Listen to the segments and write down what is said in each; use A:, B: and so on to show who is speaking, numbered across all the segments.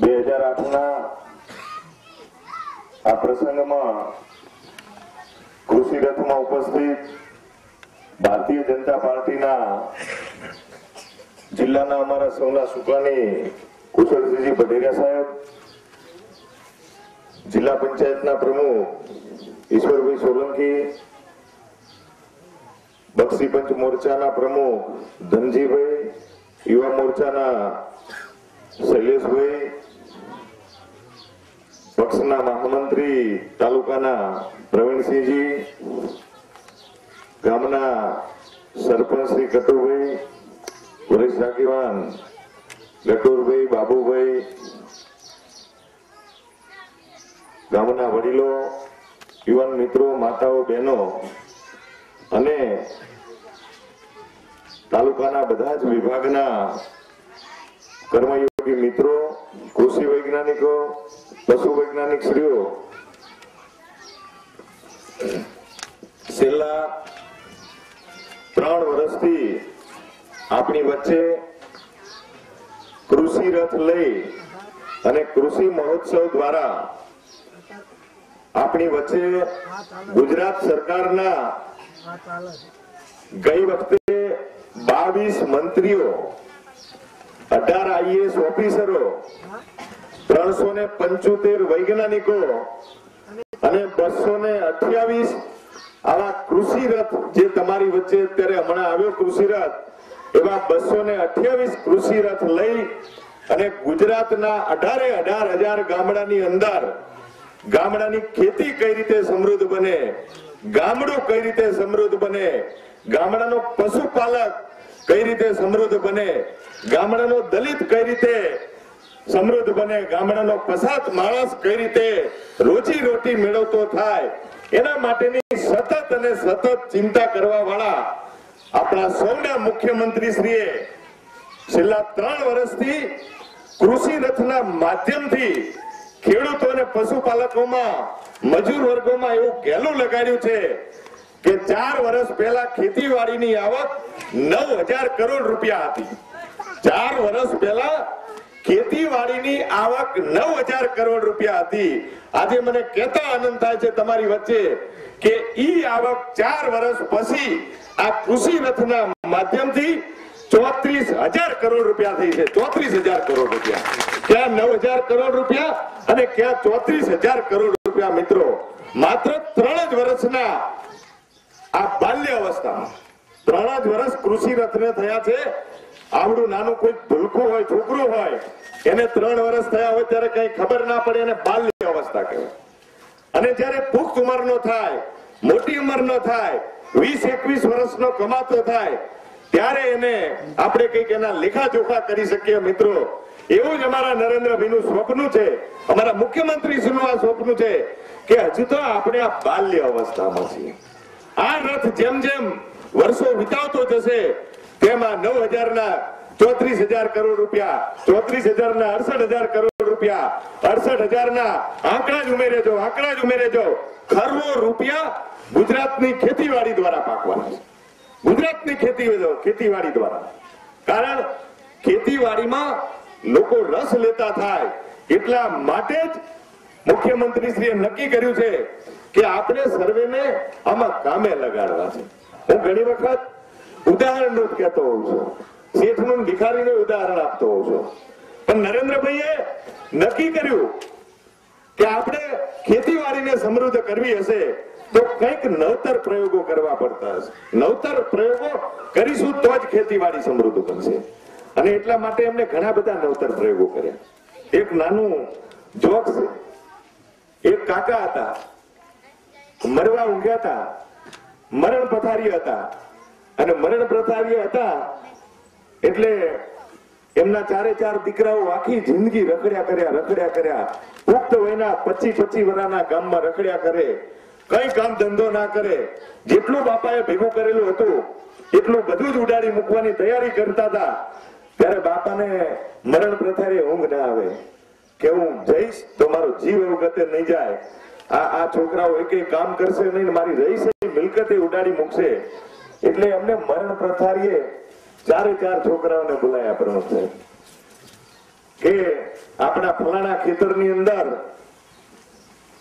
A: બે હજાર આઠના આ પ્રસંગમાં કૃષિ રથમાં ઉપસ્થિત ભારતીય જનતા પાર્ટીના જિલ્લાના અમારા સૌના સુકાની કુશળસિંહજી ભટેરિયા સાહેબ, જિલ્લા પંચાયતના પ્રમુખ ઈશ્વરભાઈ સોલંકી, બક્ષી પંચ મોરચાના પ્રમુખ ધનજીભાઈ, યુવા મોરચાના શૈલેષભાઈ પક્ષના મહામંત્રી તાલુકાના પ્રવીણસિંહજી, ગામના સરપંચ શ્રી કટુભાઈ વરિષ્ઠ આગેવાન ગટુરભાઈ બાબુભાઈ, ગામના વડીલો, યુવાન મિત્રો, માતાઓ, બહેનો અને તાલુકાના બધા જ વિભાગના કર્મયોગી મિત્રો કૃષિ વૈજ્ઞાનિકો, પશુ વૈજ્ઞાનિક શ્રીઓ, છેલ્લા ત્રણ વર્ષથી આપણી વચ્ચે કૃષિ રથ લઈ અને કૃષિ મહોત્સવ દ્વારા આપણી વચ્ચે ગુજરાત સરકારના ગઈ વખતે બાવીસ મંત્રીઓ અઢાર આઈએસ ઓફિસરો ત્રણસો ને પંચોતેર વૈજ્ઞાનિકો અને બસો ને અઠ્યાવીસ આવા કૃષિ રથ જે તમારી વચ્ચે અત્યારે હમણાં આવ્યો કૃષિ રથ એવા બસો ને અઠ્યાવીસ કૃષિ રથ લઈ અને ગુજરાતના અઢારે અઢાર હજાર ગામડાની અંદર ગામડાની ખેતી કઈ રીતે સમૃદ્ધ બને, ગામડું કઈ રીતે સમૃદ્ધ બને, ગામડાનો પશુપાલક કઈ રીતે સમૃદ્ધ બને? ગામડાનો દલિત કઈ રીતે સમૃદ્ધ બને? ગામડાનો પસાત માણસ કઈ રીતે રોજી રોટી મેળવતો થાય? એના માટેની સતત અને સતત ચિંતા કરવા વાળા આપણા સૌના મુખ્યમંત્રી શ્રીએ છેલ્લા ત્રણ વર્ષથી કૃષિ રથના માધ્યમથી ખેડૂતો અને પશુપાલકોમાં, મજૂર વર્ગોમાં એવું ગેલું લગાડ્યું છે. કે ચાર વર્ષ પહેલા ખેતીવાડીની આવક નવ હજાર કરોડ રૂપિયા હતી. ચાર વર્ષ પહેલા ખેતીવાડીની આવક નવ હજાર કરોડ રૂપિયા હતી. આજે મને કેતા આનંદ થાય છે તમારી વચ્ચે કે ઈ આવક ચાર વર્ષ પછી આ કૃષિ રથના માધ્યમથી ચોત્રીસ હજાર કરોડ રૂપિયા થઈ છે. ચોત્રીસ હજાર કરોડ રૂપિયા. ક્યાં નવ હજાર કરોડ રૂપિયા અને ક્યાં ચોત્રીસ હજાર કરોડ રૂપિયા મિત્રો. માત્ર ત્રણ જ વર્ષના આ બાલ્ય અવસ્થામાં ત્રણ જ વર્ષ કૃષિ રથને થયા છે. આવડું નાનું કોઈ ભૂલકું હોય, છોકરું હોય, એને ત્રણ વર્ષ થયા હોય ત્યારે કઈ ખબર ના પડે એને બાલ્ય અવસ્થા કહેવાય. અને જયારે પુખ્ત ઉંમરનો થાય, મોટી ઉંમરનો થાય, વીસ, એકવીસ વર્ષનો કમાતો થાય, ત્યારે એને આપણે કંઈક એના લેખા જોખા કરી શકીએ મિત્રો. એવું જ અમારા નરેન્દ્રભાઈનું સ્વપ્ન છે. અમારા મુખ્યમંત્રી શ્રીનું આ સ્વપ્ન છે કે હજુ તો આપણે આ બાલ્ય અવસ્થામાં છીએ. આ રથ જેમ જેમ વર્ષો વિતાવતો જશે, તેમાં નવ હજાર ના ચોત્રીસ હજાર કરોડ રૂપિયા ચોત્રીસ હજાર ના અડસઠ હજાર કરોડ રૂપિયા અડસઠ હજાર ના આંકડા જ ઉમેરે આંકડા જ ઉમેરે ખરવો રૂપિયા ગુજરાતની ખેતીવાડી દ્વારા પાકવાના છે. ગુજરાતની ખેતી ખેતીવાડી દ્વારા. કારણ ખેતીવાડીમાં લોકો રસ લેતા થાય એટલા માટે જ મુખ્યમંત્રીશ્રીએ નક્કી કર્યું છે કે આપણે સર્વેને આમાં કામે લગાડવા છે. હું ઘણી વખત ઉદાહરણ રૂપ કહેતો હોઉં છું. શેઠનું ભિખારીનું ઉદાહરણ આપતો હોઉં છું. પણ નરેન્દ્રભાઈએ નક્કી કર્યું કે આપણે ખેતીવાડીને સમૃદ્ધ કરવી હશે તો કંઈક નવતર પ્રયોગો કરવા પડતા હશે. નવતર પ્રયોગો કરીશું તો જ ખેતીવાડી સમૃદ્ધ બનશે. અને એટલા માટે એમને ઘણા બધા નવતર પ્રયોગો કર્યા. એક નાનું જોક છે. એક કાકા હતા. મરવા ઊંઘ્યા હતા, મરણ પથારી હતા અને મરણ પથારી હતા એટલે એમના ચારે ચાર દીકરાઓ આખી જિંદગી રખડ્યા કર્યા રખડ્યા કર્યા. પુખ્ત વયના પચી પચી વર્ષના ગામમાં રખડ્યા કરે. કઈ કામ ધંધો ના કરે. જેટલું બાપાએ ભેગું કરેલું હતું, એટલું બધું જ ઉડાડી મૂકવાની તૈયારી કરતા હતા. ત્યારે બાપાને મરણ પ્રથારે ઊંઘ ના આવે. કે હું જઈશ તો મારો જીવ એવું ગતે નહીં જાય. આ આ છોકરાઓ એક કામ કરશે નહીં મારી રહી છે મિલકત ઉડાડી મૂકશે. એટલે અમને મરણ પ્રથારીએ ચારે ચાર છોકરાઓને બોલાયા પ્રમુખ સાહેબ. કે આપણા ફલાણા ખેતરની અંદર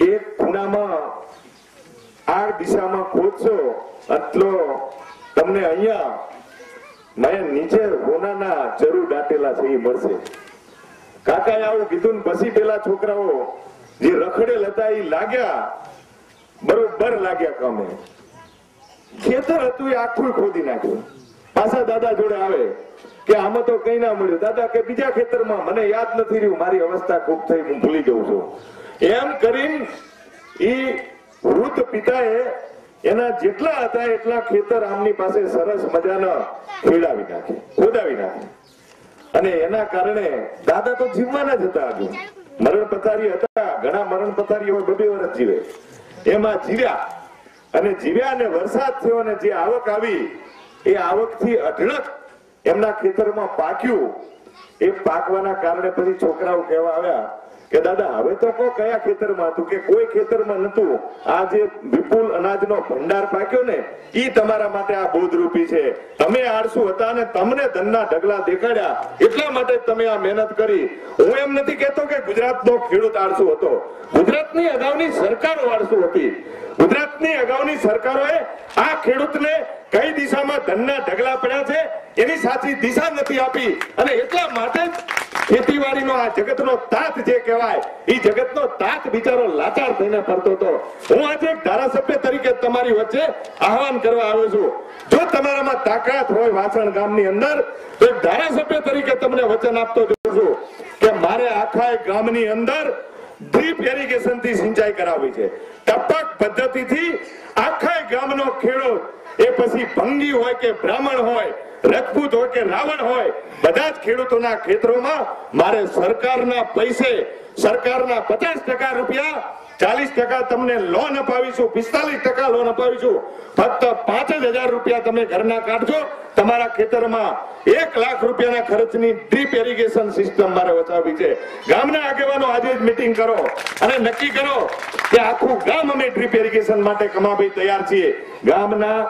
A: એક ખૂણામાં આ દિશામાં ખોદશો એટલો તમને અહીંયા મેં નીચે હોનાના જરૂર દાટેલા છે એ મળશે. કાકાએ આવું કીધું ને પછી પેલા છોકરાઓ જે રખડેલ હતા એ લાગ્યા. બરોબર લાગ્યા કામે. ખેતર હતું એ આખું ખોદી નાખ્યું. પાછા દાદા જોડે આવે કે આમાં તો કઈ ના મળ્યું. દાદા કે બીજા ખેતરમાં મને યાદ નથી રહ્યું, મારી અવસ્થા ખૂબ થઈ, હું ભૂલી જઉં છું. એમ કરીને વૃદ્ધ પિતાએ એના જેટલા હતા એટલા ખેતર આમની પાસે સરસ મજાના ખેડાવી નાખે, ખોદાવી નાખે. અને એના કારણે દાદા તો જીવવાના જ હતા હજુ મરણ પથારી હતા, ઘણા મરણ પથારીઓ બબે વર્ષ જીવે. એમાં જીવ્યા. અને જીવ્યા અને વરસાદ થયો અને જે આવક આવી, એ આવકથી અઢળક એમના ખેતરમાં પાક્યું. એ પાકવાના કારણે પછી છોકરાઓ કહેવા આવ્યા કે દાદા, હવે તો કો કયા ખેતરમાં હતું કે કોઈ ખેતરમાં નતું આ જે વિપુલ અનાજનો ભંડાર પાક્યો ને, ઈ તમારા માટે આ બોધરૂપી છે. તમે આળસુ હતા અને તમને ધનના ઢગલા દેખાડ્યા. એટલા માટે તમે આ મહેનત કરી. હું એમ નથી કહેતો કે ગુજરાતનો ખેડૂત આળસુ હતો. ગુજરાતની અગાઉની સરકારો આળસુ હતી. ગુજરાતની અગાઉની સરકારોએ આ ખેડૂતને કઈ દિશામાં ધનના ઢગલા પડ્યા છે, એની સાચી દિશા નથી આપી. અને એટલા માટે ખેતીવાડીનો આ જગતનો તાત જે કહેવાય એ જગતનો તાત બિચારો લાચાર થઈને ફરતો હતો. હું આજે એક ધારાસભ્ય તરીકે તમારી વચ્ચે આહવાન કરવા આવ્યો છું. જો તમારામાં તાકાત હોય વાસણ ગામની અંદર, તો એક ધારાસભ્ય તરીકે તમને વચન આપતો જોઉં છું કે મારે આખા ગામની અંદર ડ્રીપ ઇરિગેશનથી સિંચાઈ કરાવી છે. ટપક પદ્ધતિથી આખા ગામનો ખેડૂત એ પછી ભંગી હોય કે બ્રાહ્મણ હોય રજપૂત હોય કે રાવણ હોય, બધા જ ખેડૂતોના ખેતરોમાં મારે સરકારના પૈસે, સરકારના પચાસ ટકા રૂપિયા ચાલીસ ટકા તમને લોન અપાવીશું, પિસ્તાલીસ ટકા લોન અપાવીશું. ફક્ત પાંચ રૂપિયા તમે ઘરના કાઢજો. તમારા ખેતરમાં એક લાખ રૂપિયાના ખર્ચની ડ્રીપ એરિગેશન સિસ્ટમ મારે વચાવી છે. ગામના આગેવાનો આજે જ મિટિંગ કરો અને નક્કી કરો કે આખું ગામ અમે ડ્રીપ એરિગેશન માટે કમાભાઈ તૈયાર છીએ. ગામના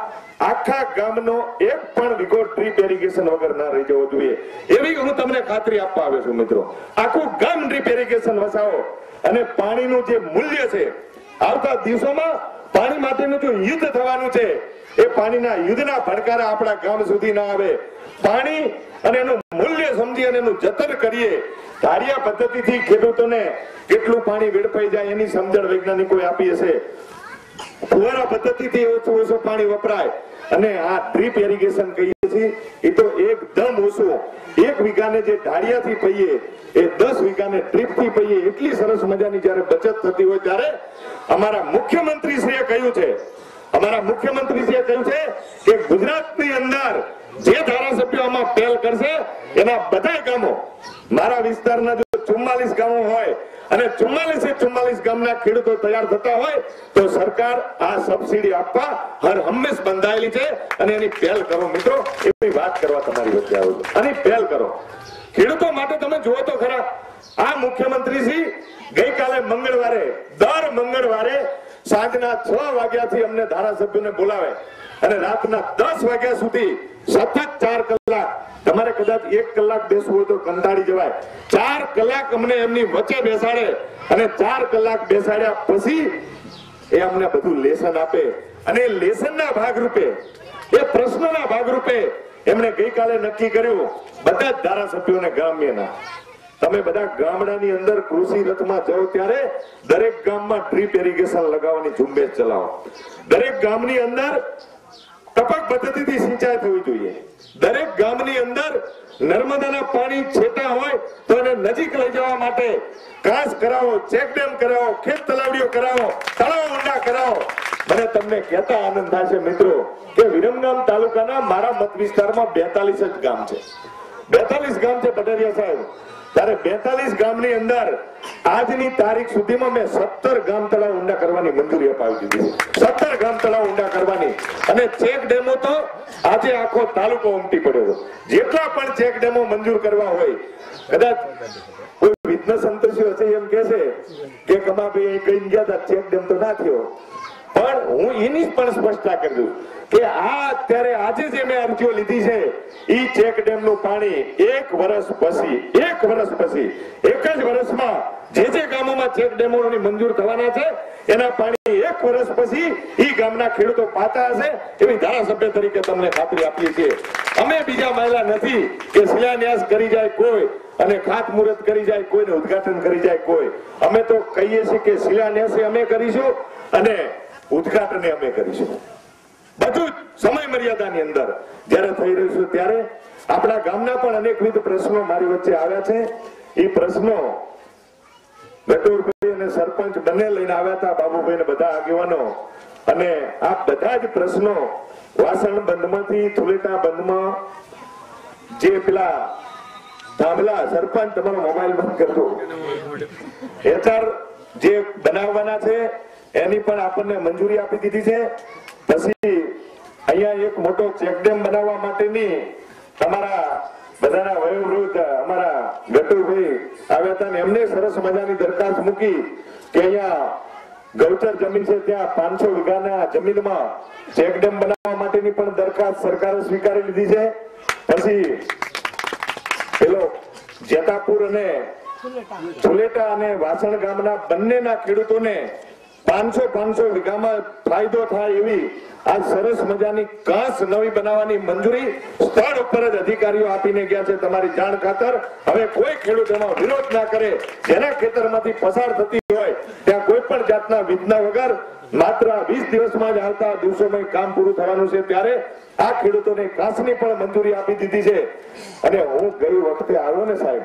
A: આખા ગામનો એક પણ વીઘો ડ્રીપ એરિગેશન વગર ના રહી જવો જોઈએ. એવી હું તમને ખાતરી આપવા આવ્યો છું મિત્રો. આખું ગામ ડ્રીપ એરિગેશન વસાવો. અને પાણીનું જે મૂલ્ય છે, આવતા દિવસોમાં પાણી માટેનું જો યુદ્ધ થવાનું છે, એ પાણીના યુદ્ધના ભડકારા આપણા ગામ સુધી ના આવે. પાણી અને એનું મૂલ્ય સમજી અને એનું જતન કરીએ. ધારિયા પદ્ધતિથી ખેડૂતોને કેટલું પાણી વેડફાઈ જાય એની સમજણ વૈજ્ઞાનિકોએ આપી હશે. ફુવારા પદ્ધતિથી ઓછું ઓછું પાણી વપરાય. અને આ ડ્રીપ ઇરિગેશન કહીએ છીએ. એક વીઘાને જે ઢાળિયાથી પહીએ એ દસ વીઘાને ડ્રીપથી પહીએ એટલી સરસ મજાની જયારે બચત થતી હોય ત્યારે અમારા મુખ્યમંત્રી શ્રીએ કહ્યું છે, અમારા મુખ્યમંત્રીશ્રીએ કહ્યું છે કે ગુજરાતની અંદર જે ધારાસભ્યો આમાં પહેલ કરશે, એના બધા ગામો, મારા વિસ્તારના જો ચુમ્માલીસ ગામો હોય અને ચુમ્માલીસ ચુમ્માલીસ ગામના ખેડૂતો તૈયાર થતા હોય તો સરકાર આ સબસિડી આપવા હર હંમેશ બંધાયેલી છે અને એની પહેલ કરો મિત્રો, એવી વાત કરવા તમારી વચ્ચે આવું આની પહેલ કરો. ખેડૂતો માટે તમે જુઓ તો ખરા, આ મુખ્યમંત્રીજી શ્રી ગઈકાલે મંગળવારે, દર મંગળવારે સાંજના છ વાગ્યાથી અમને ધારાસભ્યોને બોલાવે અને રાતના દસ વાગ્યા સુધી સતત ચાર કલાક. તમારે કદાચ એક કલાક બેસવું હોય તો કંટાળી જવાય. ચાર કલાક અમને એમની વચ્ચે બેસાડે અને ચાર કલાક બેસાડ્યા પછી એ અમને બધું લેસન આપે અને લેસનના ભાગરૂપે, એ પ્રશ્નના ભાગરૂપે એમણે ગઈકાલે નક્કી કર્યું, બધા જ ધારાસભ્યોને ગ્રામ્યના તમે બધા ગામડાની અંદર કૃષિ રથમાં જાઓ ત્યારે દરેક ગામમાં ડ્રીપ ઇરિગેશન લગાવવાની ઝુંબેશ ચલાવો. દરેક ગામની અંદર ટપક પદ્ધતિથી સિંચાઈ થવી જોઈએ. દરેક ગામની અંદર નર્મદાના પાણી છેટા હોય તો એને નજીક લઈ જવા માટે કાસ કરાવો ચેકડેમ કરાવો, ખેત તલાવડીઓ કરાવો, તળાવ ઊંડા કરાવો. મને તમને કહેતા આનંદ થશે મિત્રો કે વિરમગામ તાલુકાના મારા મત વિસ્તારમાં બેતાલીસ જ ગામ છે. બેતાલીસ ગામ છે પટેરિયા સાહેબ. ત્યારે બેતાલીસ ગામની અંદર આજની તારીખ સુધીમાં મેં સત્તર ગામ તળાવ ઊંડા કરવાની મંજૂરી અપાવી દીધી સત્તર ગામ તળાવ ઊંડા કરવાની. અને ચેક ડેમો તો આજે આખો તાલુકો ઉમટી પડ્યો છે. જેટલા પણ ચેક ડેમો મંજૂર કરવા હોય, કદાચ કોઈ વિઘ્ન સંતોષી હશે એમ કે છે કે, કમાભાઈ કઈ ગયા હતા ચેક ડેમ તો ના થયો. પણ હું એની પણ સ્પષ્ટતા કરી દઉં કે આ અત્યારે આજે જે મેં અરજીઓ લીધી છે, ઈ ચેક ડેમનું પાણી એક વર્ષ પછી, એક વર્ષ પછી, એક જ વર્ષમાં જે જે ગામોમાં ચેક ડેમોની મંજૂર થવાના છે, એના પાણી એક વર્ષ પછી ઈ ગામના ખેડૂતો પાતા હશે એવી ધારાસભ્ય તરીકે તમને ખાતરી આપીએ છીએ. અમે બીજા મહિલા નથી કે શિલાન્યાસ કરી જાય કોઈ અને ખાતમુહૂર્ત કરી જાય કોઈને ઉદ્ઘાટન કરી જાય કોઈ. અમે તો કહીએ છીએ કે શિલાન્યાસ અમે કરીશું અને ઉદ્ઘાટન અમે કરીશું. બધું સમય મર્યાદાની અંદર જ્યારે થઈ રહ્યું છે ત્યારે આપણા ગામના પણ અનેકવિધ પ્રશ્નો મારી વચ્ચે આવ્યા છે. એ પ્રશ્નો ગટુરભાઈ અને સરપંચ બંને લઈને આવ્યા હતા બાબુભાઈ બધા આગેવાનો. અને આ બધા જ પ્રશ્નો વાસણ બંધમાંથી થુલેટા બંધમાં જે પેલા થાંભલા સરપંચ તમારો મોબાઈલ બંધ કરજો. હેતર જે બનાવવાના છે એની પણ આપણને મંજૂરી આપી દીધી છે. પછી અહીંયા એક મોટો ચેકડેમ બનાવવા માટેની તમારા બધાના વયોવૃદ્ધ અમારા ગટુભાઈ આવ્યા હતા ને એમને સરસ મજાની દરખાસ્ત મૂકી કે અહીંયા ગૌચર જમીન છે ત્યાં પાંચસો વીઘાના જમીનમાં ચેકડેમ બનાવવા માટેની પણ દરખાસ્ત સરકારે સ્વીકારી લીધી છે. પછી પેલો જેતાપુર અને ચુલેટા અને વાસણ ગામના બંનેના ખેડૂતોને પાંચસો પાંચસો વીઘામાં ફાયદો થાય એવી આ સરસ મજાની કાંસ નવી બનાવવાની મંજૂરી સ્થળ ઉપર જ અધિકારીઓ આપીને ગયા છે તમારી જાણ ખાતર. હવે કોઈ ખેડૂત એનો વિરોધ ના કરે, જેના ખેતરમાંથી પસાર થતી હોય, ત્યાં કોઈ પણ જાતના વિધના વગર માત્ર વીસ દિવસમાં જ આવતા દિવસોમાં કામ પૂરું થવાનું છે. ત્યારે આ ખેડૂતોને કાંસની પણ મંજૂરી આપી દીધી છે. અને હું ગઈ વખતે આવ્યો ને સાહેબ,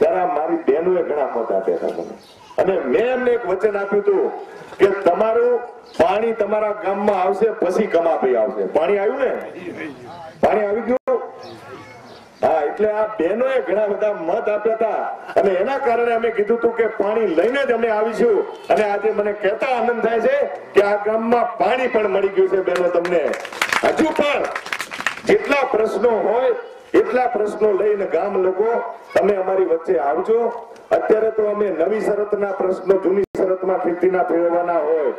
A: ત્યારે મારી બહેનોએ ઘણા મત આપ્યા હતા મને. અને મેં એમને એક વચન આપ્યું હતું કે તમારું પાણી તમારા ગામમાં આવશે, પછી કમાપી આવશે. પાણી આવ્યું ને? પાણી આવી ગયું? હા, એટલે આ બહેનોએ ઘણા બધા મત આપ્યા હતા. અને એના કારણે અમે કીધું હતું કે પાણી લઈને જ અમે આવીશું. અને આજે મને કહેતા આનંદ થાય છે કે આ ગામમાં પાણી પણ મળી ગયું છે બહેનો તમને. હજુ પણ જેટલા પ્રશ્નો હોય, એટલા પ્રશ્નો લઈને ગામ લોકો, તમે અમારી વચ્ચે આવજો. અત્યારે તો અમે નવી શરતના પ્રશ્નો, જૂની શરતમાં ખેતીના ફેરવવાના હોય,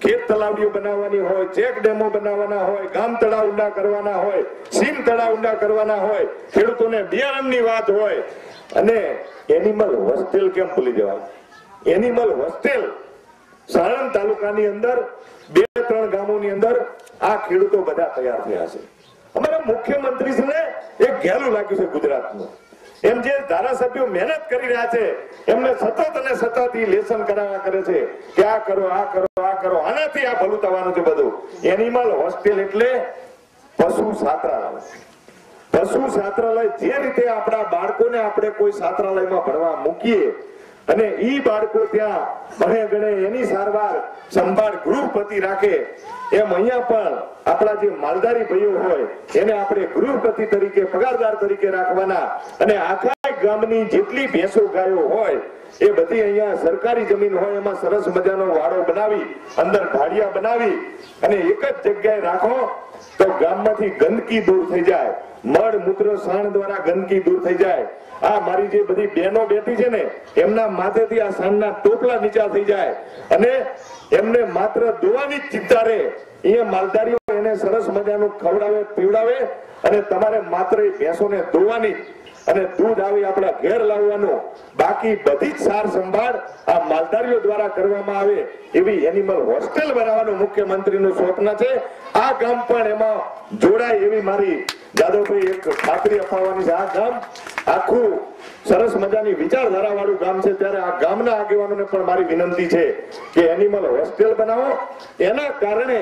A: ખેત તલાવડીઓ બનાવવાની હોય, ચેક ડેમો બનાવવાના હોય, ગામ તળાવ ઊંડા કરવાના હોય સીમ તળાવ ઊંડા કરવાના હોય, ખેડૂતોને બિયારણની વાત હોય, અને એનિમલ હોસ્ટેલ કેમ ભૂલી જવાય? એનિમલ હોસ્ટેલ સાણંદ તાલુકાની અંદર, બે ત્રણ ગામોની અંદર આ ખેડૂતો બધા તૈયાર થયા છે. અમારા ને એક ઘેલું લાગ્યું છે ગુજરાતનું. એમ જે ધારાસભ્યો મહેનત કરી રહ્યા છે, એમને સતત અને સતત લેસન કરાવ્યા કરે છે કે આ કરો આ કરો આ કરો, આનાથી આ ભલું થવાનું છે બધું. એનિમલ હોસ્ટેલ એટલે પશુ છાત્રાલય પશુ છાત્રાલય જે રીતે આપણા બાળકોને આપણે કોઈ છાત્રાલયમાં ભણવા મૂકીએ અને ઈ બાળકો ત્યાં ભણે ગણે એની સારવાર સંભાળ ગૃહપતિ રાખે. એમ અહીંયા પણ આપણા જે માલધારી ભાઈઓ હોય, એને આપણે ગૃહપતિ તરીકે, પગારદાર તરીકે રાખવાના. અને આખા ગામની જેટલી ભેંસો ગાયો હોય, એ બધી અહીંયા સરકારી જમીન હોય, એમાં સરસ મજાનો વાડો બનાવી, અંદર ઢાળિયા બનાવી, અને એક જ જગ્યાએ રાખો, તો ગામમાંથી ગંદકી દૂર થઈ જાય. મળ, મૂત્ર, સાણ દ્વારા ગંદકી દૂર થઈ જાય. આ મારી જે બધી બહેનો બેઠી છે ને, એમના માથેથી આ સાણના ટોપલા નીચા થઈ જાય. અને એમને માત્ર ધોવાની ચિંતા રહે. અહીંયા માલધારીઓ એને સરસ મજાનું ખવડાવે, પીવડાવે અને તમારે માત્ર એ ભેંસોને ધોવાની અને દૂધ આવી આપણા ઘેર લાવવાનું. બાકી બધી જ સાર સંભાળ આ માલધારીઓ દ્વારા કરવામાં આવે એવી એનિમલ હોસ્ટેલ બનાવવાનું મુખ્યમંત્રીનું સ્વપ્ન છે. આ ગામ પણ એમાં જોડાય એવી મારી જાદવભાઈ એક ખાતરી અપાવવાની છે. આ ગામ આખું સરસ મજાની વિચારધારા વાળું ગામ છે. ત્યારે આ ગામના આગેવાનોને પણ મારી વિનંતી છે કે એનિમલ હોસ્ટેલ બનાવો. એના કારણે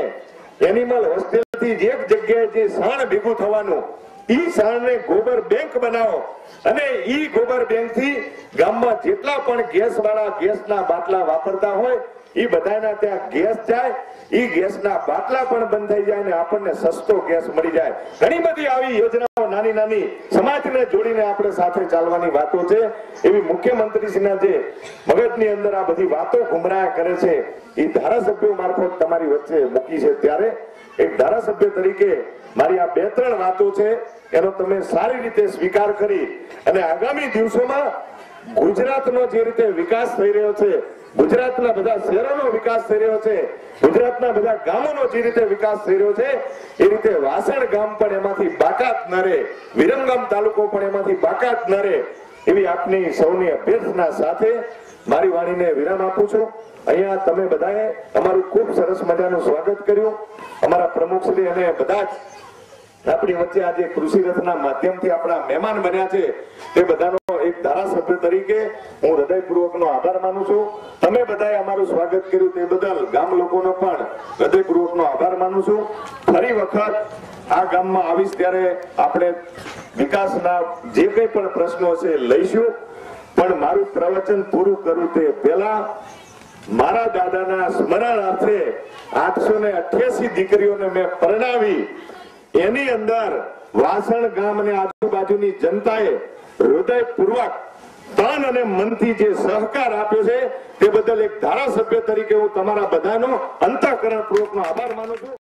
A: એનિમલ હોસ્ટેલથી એક જગ્યાએ જે સાણ ભેગું થવાનું, ઈ સાણને ગોબર બેંક બનાવો. અને ઈ ગોબર બેંક ગામમાં જેટલા પણ ગેસ ગેસના બાટલા વાપરતા હોય ઈ બધાના ત્યાં ગેસ જાય, ઈ ગેસના બાટલા પણ બંધ જાય અને આપણને સસ્તો ગેસ મળી જાય. ઘણી બધી આવી યોજનાઓ નાની નાની સમાજને જોડીને આપણે સાથે ચાલવાની વાતો છે. એવી મુખ્યમંત્રીશ્રીના જે મગજની અંદર આ બધી વાતો ગુમરાહ કરે છે એ ધારાસભ્યો મારફત તમારી વચ્ચે મૂકી છે ત્યારે. એક ધારાસભ્ય તરીકે મારી આ બે ત્રણ વાતો છે, એનો તમે સારી રીતે સ્વીકાર કરી અને આગામી દિવસોમાં ગુજરાતનો જે રીતે વિકાસ થઈ રહ્યો છે, ગુજરાતના બધા શહેરોનો વિકાસ થઈ રહ્યો છે, ગુજરાતના બધા ગામોનો જે રીતે વિકાસ થઈ રહ્યો છે, એ રીતે વાસણ ગામ પણ એમાંથી બાકાત ન રહે વિરમગામ તાલુકો પણ એમાંથી બાકાત ન રહે, એવી આપની સૌની અભ્યર્થના સાથે મારી વાણીને વિરામ આપું છું. અહીંયા તમે બધાએ અમારું ખૂબ સરસ મજાનું સ્વાગત કર્યું. અમારા પ્રમુખશ્રી અને બધા જ આપણી વચ્ચે આજે કૃષિ રથના માધ્યમથી આપણા મહેમાન બન્યા છે. તે બધાનો એક ધારાસભ્ય તરીકે હું હૃદયપૂર્વકનો આભાર માનું છું. તમે બધાએ અમારું સ્વાગત કર્યું તે બદલ ગામ લોકોનો પણ હૃદયપૂર્વકનો આભાર માનું છું. ફરી વખત આ ગામમાં આવીશ ત્યારે આપણે વિકાસના જે કંઈ પણ પ્રશ્નો છે લઈશું. પણ મારું પ્રવચન પૂરું કરું તે પહેલા મારા દાદાના સ્મરણાર્થે આઠસો ને અઠ્યાસી દીકરીઓને મેં પરણાવી એની અંદર વાસણ, ગામ અને આજુબાજુની જનતાએ હૃદયપૂર્વક તન અને મનથી જે સહકાર આપ્યો છે, તે બદલ એક ધારાસભ્ય તરીકે હું તમારા બધાનો અંતઃકરણ પૂર્વકનો આભાર માનું છું.